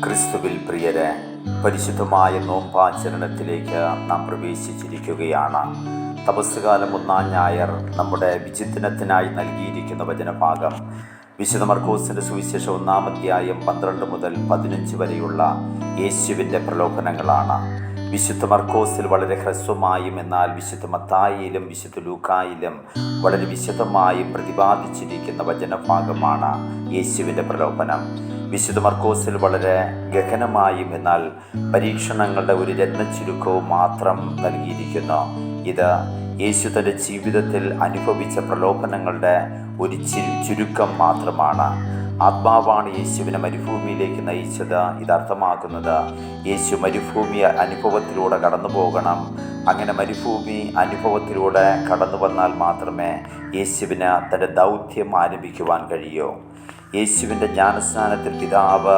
ക്രിസ്തുവിൽ പ്രിയരെ പരിശുദ്ധമായ നോമ്പാചരണത്തിലേക്ക് നാം പ്രവേശിച്ചിരിക്കുകയാണ്. തപസ്സുകാലം ഒന്നാം ഞായർ നമ്മുടെ വിചിന്തനത്തിനായി നൽകിയിരിക്കുന്ന വചനഭാഗം. വിശുദ്ധ മർക്കോസിന്റെ സുവിശേഷം ഒന്നാം അധ്യായം പന്ത്രണ്ട് മുതൽ പതിനഞ്ച് വരെയുള്ള യേശുവിന്റെ പ്രലോഭനങ്ങളാണ്. വിശുദ്ധ മർക്കോസിൽ വളരെ ഹ്രസ്വമായും എന്നാൽ വിശുദ്ധ മത്തായിലും വിശുദ്ധ ലൂക്കായിലും വളരെ വിശദമായും പ്രതിപാദിച്ചിരിക്കുന്ന വചനഭാഗമാണ് യേശുവിന്റെ പ്രലോഭനം. വിശുദ്ധ മർക്കോസിൽ വളരെ ഗഹനമായും എന്നാൽ പരീക്ഷണങ്ങളുടെ ഒരു രത്നച്ചുരുക്കവും മാത്രം നൽകിയിരിക്കുന്നു. ഇത് യേശു തന്റെ ജീവിതത്തിൽ അനുഭവിച്ച പ്രലോഭനങ്ങളുടെ ഒരു ചുരുക്കം മാത്രമാണ്. ആത്മാവാണ് യേശുവിനെ മരുഭൂമിയിലേക്ക് നയിച്ചത്. ഇത് അർത്ഥമാക്കുന്നത് യേശു മരുഭൂമി അനുഭവത്തിലൂടെ കടന്നു പോകണം. അങ്ങനെ മരുഭൂമി അനുഭവത്തിലൂടെ കടന്നു വന്നാൽ മാത്രമേ യേശുവിന് തന്റെ ദൗത്യം ആരംഭിക്കുവാൻ കഴിയൂ. യേശുവിന്റെ ജ്ഞാനസ്നാനത്തിൽ പിതാവ്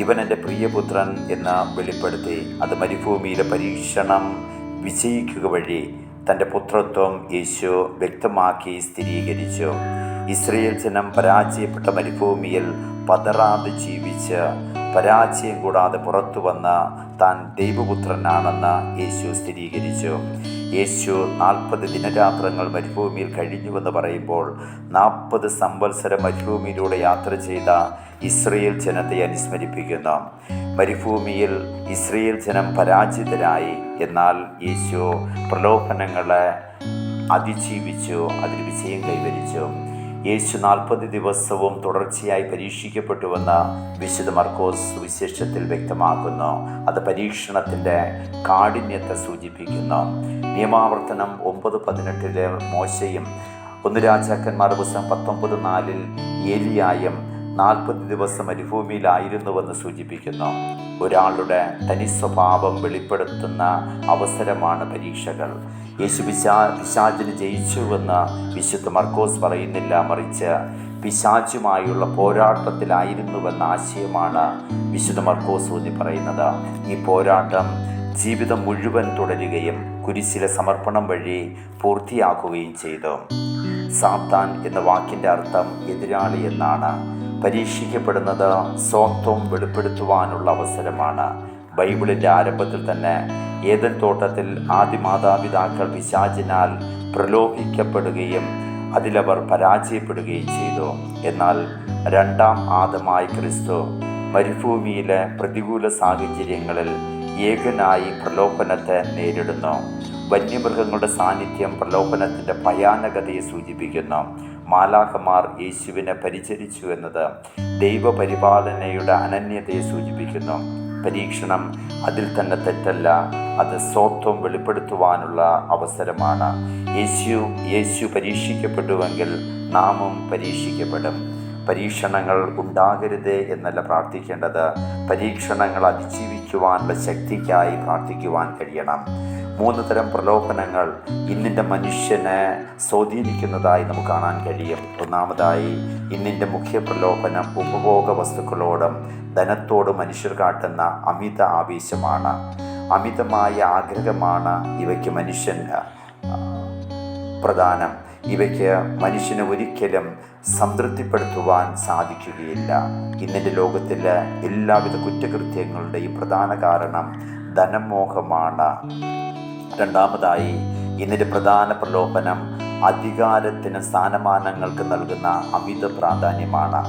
ഇവൻ എന്റെ പ്രിയപുത്രൻ എന്ന് വെളിപ്പെടുത്തി അത് മരുഭൂമിയിലെ പരീക്ഷണം വിജയിക്കുക വഴി തന്റെ പുത്രത്വം യേശു വ്യക്തമാക്കി സ്ഥിരീകരിച്ചു. ഇസ്രയേൽ ജനം പരാജയപ്പെട്ട മരുഭൂമിയിൽ പതറാതെ ജീവിച്ച് പരാജയം കൂടാതെ പുറത്തു വന്ന താൻ ദൈവപുത്രനാണെന്ന് യേശു സ്ഥിരീകരിച്ചു. യേശു നാൽപ്പത് ദിനരാത്രങ്ങൾ മരുഭൂമിയിൽ കഴിഞ്ഞുവെന്ന് പറയുമ്പോൾ നാൽപ്പത് സംവത്സര മരുഭൂമിയിലൂടെ യാത്ര ചെയ്ത ഇസ്രയേൽ ജനത്തെ അനുസ്മരിപ്പിക്കുന്നു. മരുഭൂമിയിൽ ഇസ്രയേൽ ജനം പരാജിതരായി. എന്നാൽ യേശു പ്രലോഭനങ്ങളെ അതിജീവിച്ചു അതിൽ വിജയം കൈവരിച്ചു. യേശു നാൽപ്പത് ദിവസവും തുടർച്ചയായി പരീക്ഷിക്കപ്പെട്ടുവെന്ന് വിശുദ്ധ മർക്കോസ് സുവിശേഷത്തിൽ വ്യക്തമാക്കുന്നു. അത് പരീക്ഷണത്തിന്റെ കാഠിന്യത്തെ സൂചിപ്പിക്കുന്നു. നിയമാവർത്തനം ഒമ്പത് പതിനെട്ടിലെ മോശയും ഒന്ന് രാജാക്കന്മാർ പുസ്തകം പത്തൊമ്പത് നാലിൽ ഏലിയായും നാൽപ്പത് ദിവസം മരുഭൂമിയിലായിരുന്നുവെന്ന് സൂചിപ്പിക്കുന്നു. ഒരാളുടെ തനി സ്വഭാവം വെളിപ്പെടുത്തുന്ന അവസരമാണ് പരീക്ഷകൾ. യേശു പിശാ പിശാചിന് ജയിച്ചുവെന്ന് വിശുദ്ധ മർക്കോസ് പറയുന്നില്ല മറിച്ച് പിശാചുമായുള്ള പോരാട്ടത്തിലായിരുന്നുവെന്ന ആശയമാണ് വിശുദ്ധ മർക്കോസ് ഊന്നി പറയുന്നത്. ഈ പോരാട്ടം ജീവിതം മുഴുവൻ തുടരുകയും കുരിശിലെ സമർപ്പണം വഴി പൂർത്തിയാക്കുകയും ചെയ്തു. സാത്താൻ എന്ന വാക്കിന്റെ അർത്ഥം എതിരാളി എന്നാണ്. പരീക്ഷിക്കപ്പെടുന്നത് സ്വത്വം വെളിപ്പെടുത്തുവാനുള്ള അവസരമാണ്. ബൈബിളിന്റെ ആരംഭത്തിൽ തന്നെ ഏതൻ തോട്ടത്തിൽ ആദ്യ മാതാപിതാക്കൾ പിശാചിനാൽ പ്രലോഭിക്കപ്പെടുകയും അതിലവർ പരാജയപ്പെടുകയും ചെയ്തു. എന്നാൽ രണ്ടാം ആദമായി ക്രിസ്തു മരുഭൂമിയിലെ പ്രതികൂല സാഹചര്യങ്ങളിൽ ഏകനായി പ്രലോഭനത്തെ നേരിടുന്നു. വന്യമൃഗങ്ങളുടെ സാന്നിധ്യം പ്രലോഭനത്തിന്റെ ഭയാനകതയെ സൂചിപ്പിക്കുന്നു. മാലാഖമാർ യേശുവിനെ പരിചരിച്ചു എന്നത് ദൈവപരിപാലനയുടെ അനന്യതയെ സൂചിപ്പിക്കുന്നു. പരീക്ഷണം അതിൽ തന്നെ തെറ്റല്ല അത് സ്വത്വം വെളിപ്പെടുത്തുവാനുള്ള അവസരമാണ്. യേശു യേശു പരീക്ഷിക്കപ്പെട്ടുവെങ്കിൽ നാമും പരീക്ഷിക്കപ്പെടും. പരീക്ഷണങ്ങൾ ഉണ്ടാകരുതേ എന്നല്ല പ്രാർത്ഥിക്കേണ്ടത്. പരീക്ഷണങ്ങൾ അതിജീവിക്കുവാനുള്ള ശക്തിക്കായി പ്രാർത്ഥിക്കുവാൻ കഴിയണം. മൂന്ന് തരം പ്രലോഭനങ്ങൾ ഇന്നിന്റെ മനുഷ്യനെ സ്വാധീനിക്കുന്നതായി നമുക്ക് കാണാൻ കഴിയും. ഒന്നാമതായി ഇന്നിന്റെ മുഖ്യ പ്രലോഭനം ഉപഭോഗ വസ്തുക്കളോടും ധനത്തോടും മനുഷ്യർ കാട്ടുന്ന അമിത ആവേശമാണ്. അമിതമായ ആഗ്രഹമാണ് ഇവയ്ക്ക് മനുഷ്യൻ പ്രധാനം. ഇവയ്ക്ക് മനുഷ്യന് ഒരിക്കലും സംതൃപ്തിപ്പെടുത്തുവാൻ സാധിക്കുകയില്ല. ഇന്നിന്റെ ലോകത്തിലെ എല്ലാവിധ കുറ്റകൃത്യങ്ങളുടെയും പ്രധാന കാരണം ധനമോഹമാണ്. രണ്ടാമതായി ഇതിന്റെ പ്രധാന പ്രലോഭനം അധികാരത്തിന് സ്ഥാനമാനങ്ങൾക്ക് നൽകുന്ന അമിത പ്രാധാന്യമാണ്.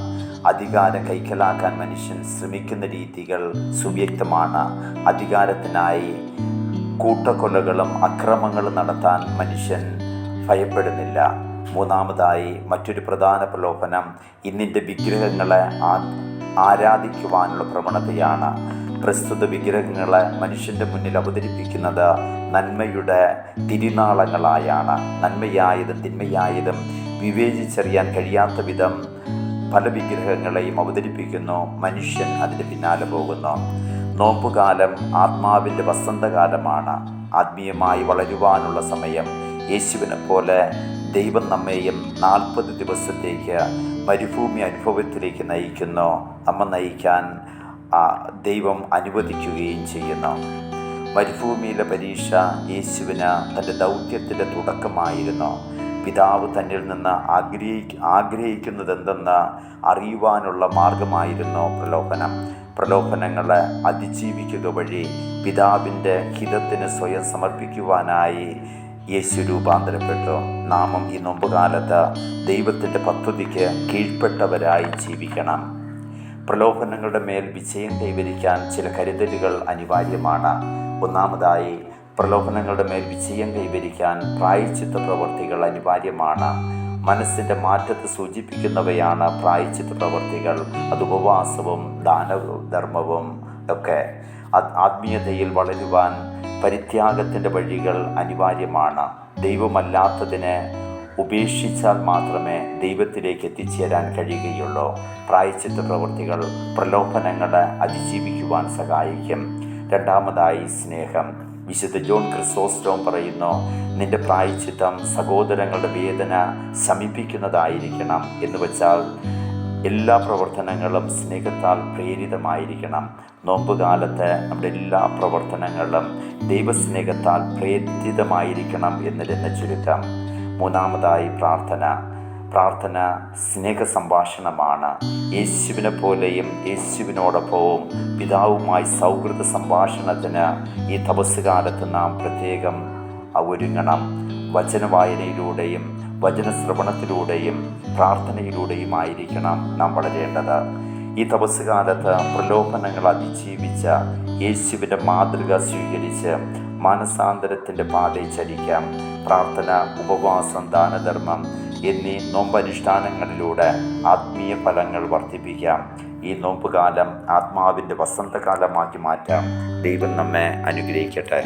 അധികാരം കൈക്കലാക്കാൻ മനുഷ്യൻ ശ്രമിക്കുന്ന രീതികൾ സുവ്യക്തമാണ്. അധികാരത്തിനായി കൂട്ടക്കൊലകളും അക്രമങ്ങളും നടത്താൻ മനുഷ്യൻ ഭയപ്പെടുന്നില്ല. മൂന്നാമതായി മറ്റൊരു പ്രധാന പ്രലോഭനം ഇന്നിന്റെ വിഗ്രഹങ്ങളെ ആരാധിക്കുവാനുള്ള പ്രവണതയാണ്. പ്രസ്തുത വിഗ്രഹങ്ങളെ മനുഷ്യന്റെ മുന്നിൽ അവതരിപ്പിക്കുന്നത് നന്മയുടെ തിരുനാളങ്ങളായാണ്. നന്മയായതും തിന്മയായതും വിവേചിച്ചറിയാൻ കഴിയാത്ത വിധം പല വിഗ്രഹങ്ങളെയും അവതരിപ്പിക്കുന്നു. മനുഷ്യൻ അതിന് പിന്നാലെ പോകുന്നു. നോമ്പുകാലം ആത്മാവിന്റെ വസന്തകാലമാണ്. ആത്മീയമായി വളരുവാനുള്ള സമയം. യേശുവിനെ പോലെ ദൈവം നമ്മെയും നാൽപ്പത് ദിവസത്തേക്ക് മരുഭൂമി അനുഭവത്തിലേക്ക് നയിക്കുന്നു. നമ്മ നയിക്കാൻ ദൈവം അനുവദിക്കുകയും ചെയ്യുന്നു. മരുഭൂമിയിലെ പരീക്ഷ യേശുവിന് തന്റെ ദൗത്യത്തിന്റെ തുടക്കമായിരുന്നു. പിതാവ് തന്നിൽ നിന്ന് ആഗ്രഹി ആഗ്രഹിക്കുന്നതെന്തെന്ന് അറിയുവാനുള്ള മാർഗമായിരുന്നു പ്രലോഭനം. പ്രലോഭനങ്ങളെ അതിജീവിക്കുക വഴി പിതാവിന്റെ ഹിതത്തിന് സ്വയം സമർപ്പിക്കുവാനായി യേശു രൂപാന്തരപ്പെട്ടു. നാമം ഈ നോമ്പുകാലത്ത് ദൈവത്തിന്റെ പദ്ധതിക്ക് കീഴ്പ്പെട്ടവരായി ജീവിക്കണം. പ്രലോഭനങ്ങളുടെ മേൽ വിജയം കൈവരിക്കാൻ ചില കരുതലുകൾ അനിവാര്യമാണ്. ഒന്നാമതായി പ്രലോഭനങ്ങളുടെ മേൽ വിജയം കൈവരിക്കാൻ പ്രായച്ചിത്ത പ്രവൃത്തികൾ അനിവാര്യമാണ്. മനസ്സിന്റെ മാറ്റത്തെ സൂചിപ്പിക്കുന്നവയാണ് പ്രായച്ചിത്ത പ്രവൃത്തികൾ. അത് ഉപവാസവും ദാനവും ധർമ്മവും ഒക്കെ ആത്മീയതയിൽ വളരുവാൻ പരിത്യാഗത്തിന്റെ വഴികൾ അനിവാര്യമാണ്. ദൈവമല്ലാത്തതിനെ ഉപേക്ഷിച്ചാൽ മാത്രമേ ദൈവത്തിലേക്ക് എത്തിച്ചേരാൻ കഴിയുകയുള്ളൂ. പ്രായച്ചിത്ത പ്രവൃത്തികൾ പ്രലോഭനങ്ങളെ അതിജീവിക്കുവാൻ സഹായിക്കും. രണ്ടാമതായി സ്നേഹം. വിശുദ്ധ ജോൺ ക്രിസോസ്റ്റോം പറയുന്നു നിന്റെ പ്രായച്ചിത്തം സഹോദരങ്ങളുടെ വേദന ശമിപ്പിക്കുന്നതായിരിക്കണം എന്ന് വെച്ചാൽ എല്ലാ പ്രവർത്തനങ്ങളും സ്നേഹത്താൽ പ്രേരിതമായിരിക്കണം. നോമ്പുകാലത്ത് നമ്മുടെ എല്ലാ പ്രവർത്തനങ്ങളും ദൈവസ്നേഹത്താൽ പ്രേരിതമായിരിക്കണം എന്നതിന് ചുരുക്കം മൂന്നാമതായി പ്രാർത്ഥന. പ്രാർത്ഥന സ്നേഹ സംഭാഷണമാണ് യേശുവിനെ പോലെയും യേശുവിനോടൊപ്പവും പിതാവുമായി സൗഹൃദ സംഭാഷണത്തിന് ഈ തപസ്സുകാലത്ത് നാം പ്രത്യേകം ഒരുങ്ങണം. വചനവായനയിലൂടെയും വചനശ്രവണത്തിലൂടെയും പ്രാർത്ഥനയിലൂടെയുമായിരിക്കണം നാം വളരേണ്ടത്. ഈ തപസ്സുകാലത്ത് പ്രലോഭനങ്ങൾ അതിജീവിച്ച യേശുവിന്റെ മാതൃക സ്വീകരിച്ച് മാനസാന്തരത്തിന്റെ പാതയിൽ ചലിക്കാം. പ്രാർത്ഥന ഉപവാസം ദാനധർമ്മം എന്നീ നോമ്പനുഷ്ഠാനങ്ങളിലൂടെ ആത്മീയ ഫലങ്ങൾ വർദ്ധിപ്പിക്കാം. ഈ നോമ്പുകാലം ആത്മാവിന്റെ വസന്തകാലമാക്കി മാറ്റാം. ദൈവം നമ്മെ അനുഗ്രഹിക്കട്ടെ.